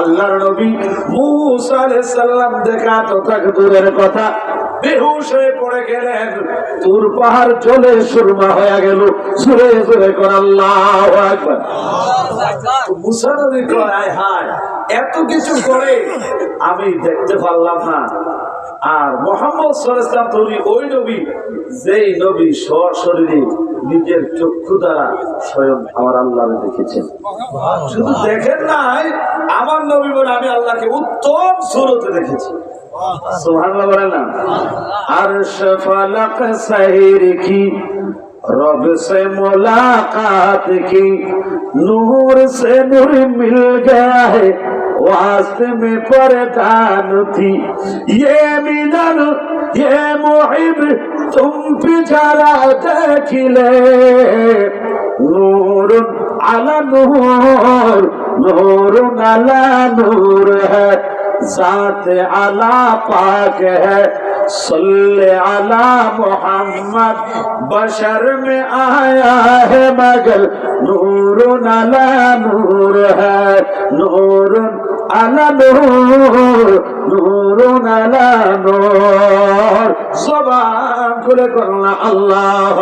আল্লাহর নবী মুসা আলাইহিস সালাম দেখা তো তাক কথা। বেহুশ হয়ে পড়ে গেলেন। তুর পাহাড় চলে সুরমা হয়ে গেল। সুরে সুরে কর, আল্লাহ আকবার। তো মুসা নবী কয়, আয় হায়, এত কিছু করে আমি দেখতে পারলাম না। আর মোহাম্মদ সাল্লাম তুমি ওই নবী, যেই নবী সশরীরে নিজের চক্ষু দ্বারা স্বয়ং আমার আল্লাহ দেখেছেন। শুধু দেখেন নাই, আমার নবী বলে আমি আল্লাহকে উত্তম সুরতে দেখেছি। সুবহানাল্লাহ মোলাকাত নূর সে নূর মিল গা वास्ते में परदान थी ये मिलन ये मुहिब तुम पिछड़ा देख ले नूर अला नूर नूर अला नूर है जात अला पाक है सल्ले अला मोहम्मद बशर में आया है मगर नूर अला नूर है नूर আলা নূর নূরুন আলা নূর জবান খুলে করুন আল্লাহ